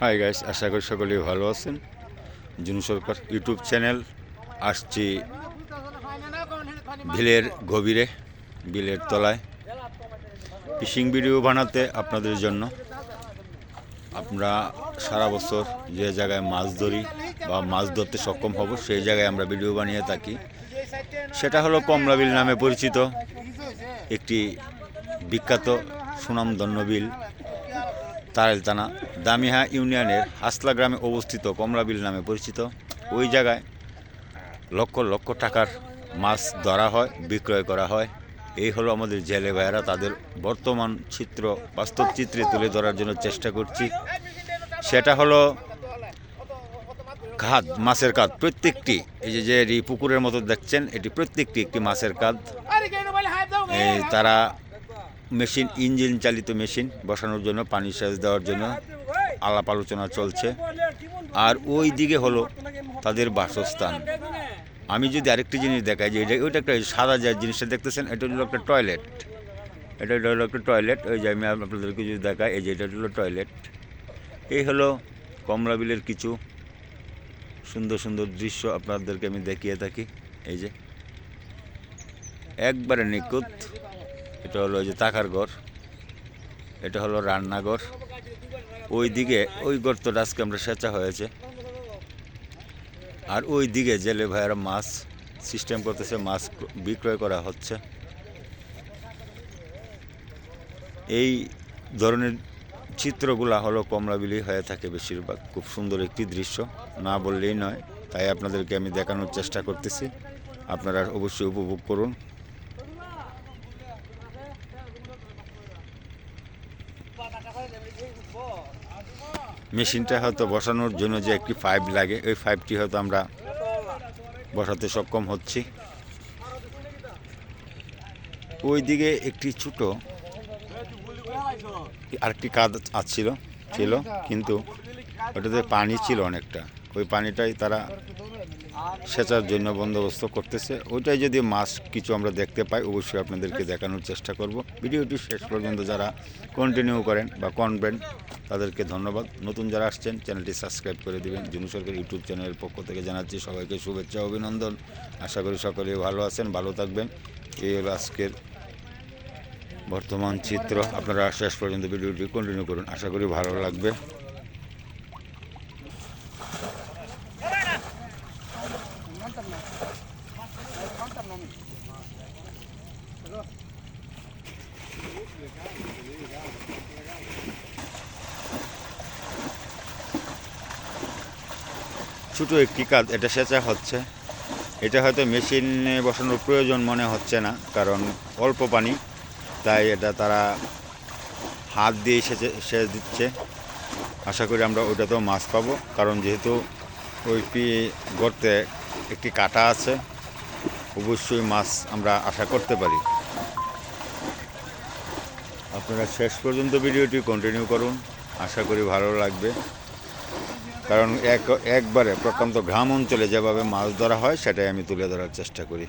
Hi guys আশা করি সকলেই ভালো আছেন। জুনু সরকার ইউটিউব চ্যানেল, আসছি বিলের গভীরে, বিলের তলায়। ফিশিং ভিডিও বানাতে আপনাদের জন্য। আমরা সারা বছর যে জায়গায় মাছ ধরি বা মাছ ধরতে সক্ষম হব, সেই জায়গায় আমরা ভিডিও বানিয়ে থাকি। সেটা হলো কমলা বিল নামে পরিচিত একটি বিখ্যাত সুনামধন্য বিল। তারেল থানা দামিহা ইউনিয়নের হাসলা গ্রামে অবস্থিত কমলাবিল নামে পরিচিত। ওই জায়গায় লক্ষ লক্ষ টাকার মাছ ধরা হয়, বিক্রয় করা হয়। এই হলো আমাদের জেলে ভাইয়েরা, তাদের বর্তমান চিত্র, বাস্তব চিত্রে তুলে ধরার জন্য চেষ্টা করছি। সেটা হলো খাদ মাছের কাদ প্রত্যেকটি, এই যে যে পুকুরের মতো দেখছেন, এটি প্রত্যেকটি একটি মাছের কাদ তারা মেশিন ইঞ্জিন চালিত মেশিন বসানোর জন্য, পানি সেচ দেওয়ার জন্য আলাপ আলোচনা চলছে। আর ওই দিকে হলো তাদের বাসস্থান। আমি যদি আরেকটি জিনিস দেখাই, যে ওইটা একটা সাদা যে জিনিসটা দেখতেছেন, এটা হলো একটা টয়লেট। এটা হলো একটা টয়লেট। ওই যে আমি আপনাদেরকে যদি দেখাই, এই যে এটা হলো টয়লেট। এই হলো কমলা বিলের কিছু সুন্দর সুন্দর দৃশ্য আপনাদেরকে আমি দেখিয়ে থাকি। এই যে, একবারে নিখুঁত এটা হলো যে তাকার ঘর। এটা হলো রান্নাঘর। ওই দিকে ওই গর্তটা আজকে আমরা সেচা হয়েছে। আর ওই দিকে জেলে ভাইয়েরা মাছ সিস্টেম করতেছে, মাছ বিক্রয় করা হচ্ছে। এই ধরনের চিত্রগুলা হলো কমলাবিলি হয়ে থাকে বেশিরভাগ। খুব সুন্দর একটি দৃশ্য। না বললেই নয়, তাই আপনাদেরকে আমি দেখানোর চেষ্টা করতেছি। আপনারা অবশ্যই উপভোগ করুন। মেশিনটা হয়তো বসানোর জন্য যে একটি পাইপ লাগে, ওই পাইপটি হয়তো আমরা বসাতে সক্ষম হচ্ছি। ওই দিকে একটি ছোট আরেকটি কাজ আছিল, ছিল, কিন্তু ওটাতে পানি ছিল অনেকটা। ওই পানিটাই তারা সেচার জন্য বন্দোবস্ত করতেছে। ওইটাই যদি মাছ কিছু আমরা দেখতে পাই, অবশ্যই আপনাদেরকে দেখানোর চেষ্টা করব। ভিডিওটি শেষ পর্যন্ত যারা কন্টিনিউ করেন বা করবেন তাদেরকে ধন্যবাদ। নতুন যারা আসছেন, চ্যানেলটি সাবস্ক্রাইব করে দেবেন। জুনু সরকার ইউটিউব চ্যানেলের পক্ষ থেকে জানাচ্ছি সবাইকে শুভেচ্ছা, অভিনন্দন। আশা করি সকলে ভালো আছেন, ভালো থাকবেন। এই হলো আজকের বর্তমান চিত্র। আপনারা শেষ পর্যন্ত ভিডিওটি কন্টিনিউ করুন। আশা করি ভালো লাগবে। ছোটো একটি কাজ, এটা সেচা হচ্ছে। এটা হয়তো মেশিনে বসানোর প্রয়োজন মনে হচ্ছে না, কারণ অল্প পানি, তাই এটা তারা হাত দিয়ে সেচে, সেচ দিচ্ছে। আশা করি আমরা ওইটাতেও মাছ পাবো, কারণ যেহেতু ওই পি গর্তে একটি কাটা আছে, অবশ্যই মাছ আমরা আশা করতে পারি। আপনারা শেষ পর্যন্ত ভিডিওটি কন্টিনিউ করুন। আশা করি ভালো লাগবে। কারণ এক, একবারে প্রত্যন্ত গ্রাম অঞ্চলে যেভাবে মাছ ধরা হয়, সেটাই আমি তুলে ধরার চেষ্টা করি।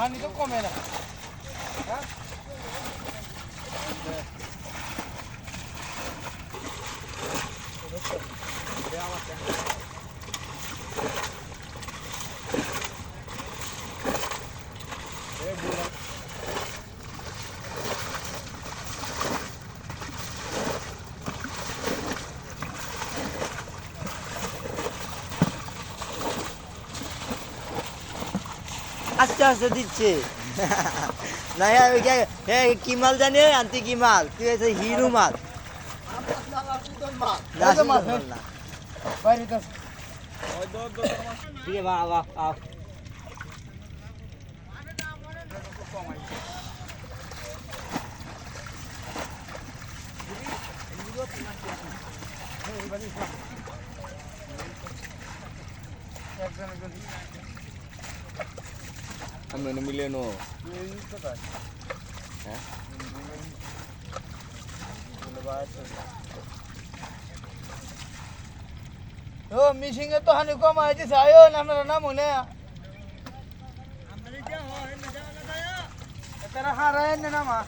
পানি তো কমে না আস্তে আস্তে দিচ্ছে। না কি মাল জানি? আনতি কি মাল। তুই হচ্ছে হিরো মাল আছে। একজন একজন আমরা মিলে নো ও মিশিং এ তো হানি কম আছে আয়ো আপনারা নাম মনে তারা হারায় না নামা